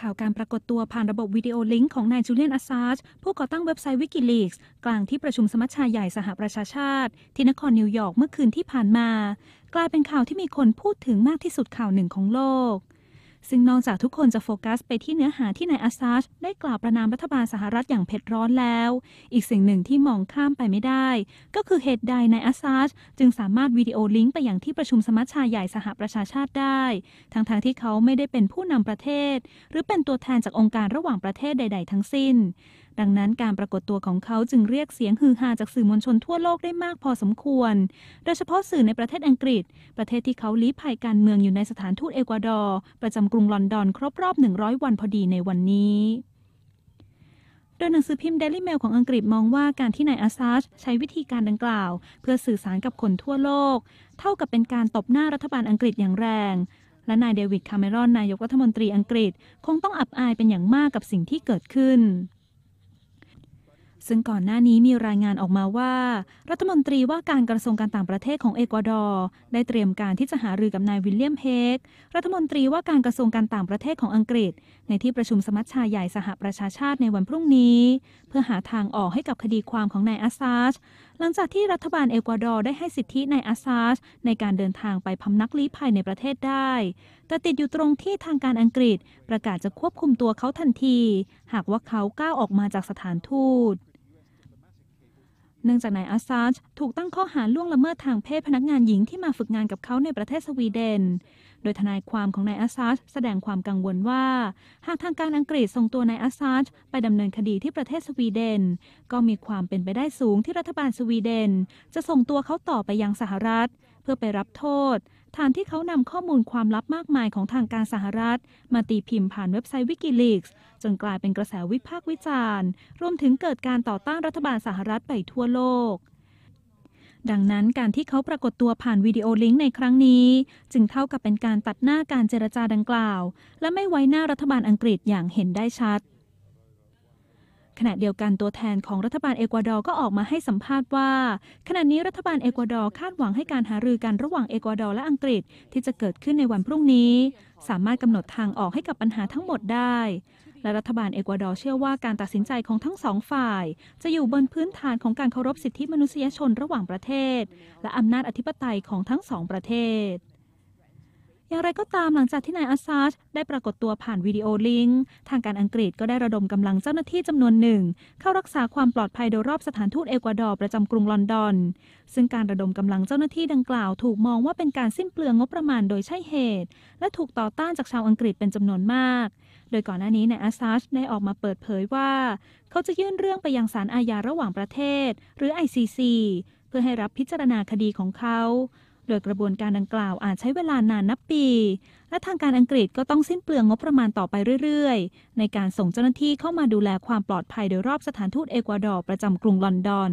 ข่าวการปรากฏตัวผ่านระบบวิดีโอลิงก์ของนายจูเลียนอัสซาจผู้ก่อตั้งเว็บไซต์วิกิลีกส์กลางที่ประชุมสมัชชาใหญ่สหประชาชาติ ที่นครนิวยอร์กเมื่อคืนที่ผ่านมา กลายเป็นข่าวที่มีคนพูดถึงมากที่สุดข่าวหนึ่งของโลก ซึ่งนอกจากทุกคนจะโฟกัสไปที่เนื้อหาที่นายอาซาชได้กล่าวประนามรัฐบาลสหรัฐอย่างเผ็ดร้อนแล้ว อีกสิ่งหนึ่งที่มองข้ามไปไม่ได้ ก็คือเหตุใดนายอาซาชจึงสามารถวิดีโอลิงก์ไปอย่างที่ประชุมสมัชชาใหญ่สหประชาชาติได้ ทั้งๆทที่เขาไม่ได้เป็นผู้นำประเทศ หรือเป็นตัวแทนจากองค์การระหว่างประเทศใด ๆ ทั้งสิ้น ดังนั้นการปรากฏตัวของเขาจึงเรียกเสียงฮือฮาจากสื่อมวลชนทั่วโลกได้มากพอสมควร โดยเฉพาะสื่อในประเทศอังกฤษ ประเทศที่เขาลี้ภัยการเมืองอยู่ในสถานทูตเอกวาดอร์ ประจำกรุงลอนดอนครบรอบ 100 วันพอดีในวันนี้โดยหนังสือพิมพ์ Daily Mail ของอังกฤษมองว่าการที่นายอาซาจใช้วิธีการดังกล่าว เพื่อสื่อสารกับคนทั่วโลก เท่ากับเป็นการตบหน้ารัฐบาลอังกฤษอย่างแรง และนายเดวิดคาเมรอนนายกรัฐมนตรีอังกฤษ คงต้องอับอายเป็นอย่างมากกับสิ่งที่เกิดขึ้น ซึ่งก่อนหน้านี้มีรายงานออกมาว่า รัฐมนตรีว่าการกระทรวงการต่างประเทศของเอกวาดอร์ได้เตรียมการที่จะหารือกับนายวิลเลียมเฮกรัฐมนตรีว่าการกระทรวงการต่างประเทศของอังกฤษ ในที่ประชุมสมัชชาใหญ่สหประชาชาติในวันพรุ่งนี้ เพื่อหาทางออกให้กับคดีความของนายอาซาจหลังจากที่รัฐบาลเอกวาดอร์ได้ให้สิทธินายอาซาจในการเดินทางไปพำนักลี้ภัยในประเทศได้ แต่ติดอยู่ตรงที่ทางการอังกฤษ ประกาศจะควบคุมตัวเขาทันที หากว่าเขาก้าวออกมาจากสถานทูต เนื่องจากนายอาซาชถูกตั้งข้อหาล่วงละเมิดทางเพศพนักงานหญิงที่มาฝึกงานกับเขาในประเทศสวีเดน โดยทนายความของนายอาซาจแสดงความกังวลว่า หากทางการอังกฤษส่งตัวนายอาซาจไปดำเนินคดีที่ประเทศสวีเดน ก็มีความเป็นไปได้สูงที่รัฐบาลสวีเดน จะส่งตัวเขาต่อไปยังสหรัฐ เพื่อไปรับโทษฐานที่เขานำข้อมูลความลับมากมายของทางการสหรัฐ มาตีพิมพ์ผ่านเว็บไซต์วิกิลีกส์จนกลายเป็นกระแสวิพากษ์วิจารณ์ รวมถึงเกิดการต่อต้านรัฐบาลสหรัฐไปทั่วโลก ดังนั้นการที่เขาปรากฏตัวผ่านวิดีโอลิงก์ในครั้งนี้ จึงเท่ากับเป็นการตัดหน้าการเจรจาดังกล่าว และไม่ไว้หน้ารัฐบาลอังกฤษอย่างเห็นได้ชัด ขณะเดียวกันตัวแทนของรัฐบาลเอกวาดอร์ก็ออกมาให้สัมภาษณ์ว่า ขณะนี้รัฐบาลเอกวาดอร์คาดหวังให้การหารือกันระหว่างเอกวาดอร์และอังกฤษที่จะเกิดขึ้นในวันพรุ่งนี้ สามารถกำหนดทางออกให้กับปัญหาทั้งหมดได้ และรัฐบาลเอกวาดอร์เชื่อว่าการตัดสินใจของทั้งสองฝ่าย จะอยู่บนพื้นฐานของการเคารพสิทธิมนุษยชนระหว่างประเทศ และอำนาจอธิปไตยของทั้งสองประเทศอย่างไรก็ตามหลังจากที่นายอาซาจได้ปรากฏตัวผ่านวิดีโอลิงก์ทางการอังกฤษก็ได้ระดมกำลังเจ้าหน้าที่จำนวนหนึ่ง เข้ารักษาความปลอดภัยโดยรอบสถานทูตเอกวาดอร์ประจำกรุงลอนดอน ซึ่งการระดมกำลังเจ้าหน้าที่ดังกล่าว ถูกมองว่าเป็นการสิ้นเปลืองงบประมาณโดยใช่เหตุ และถูกต่อต้านจากชาวอังกฤษเป็นจำนวนมาก โดยก่อนหน้านี้นายอาซาจได้ออกมาเปิดเผยว่า เขาจะยื่นเรื่องไปยังศาลอาญาระหว่างประเทศ หรือ ICC เพื่อให้รับพิจารณาคดีของเขา โดยกระบวนการดังกล่าวอาจใช้เวลานานนับปี และทางการอังกฤษก็ต้องสิ้นเปลืองงบประมาณต่อไปเรื่อยๆ ในการส่งเจ้าหน้าที่เข้ามาดูแลความปลอดภัยโดยรอบสถานทูตเอกวาดอร์ประจำกรุงลอนดอน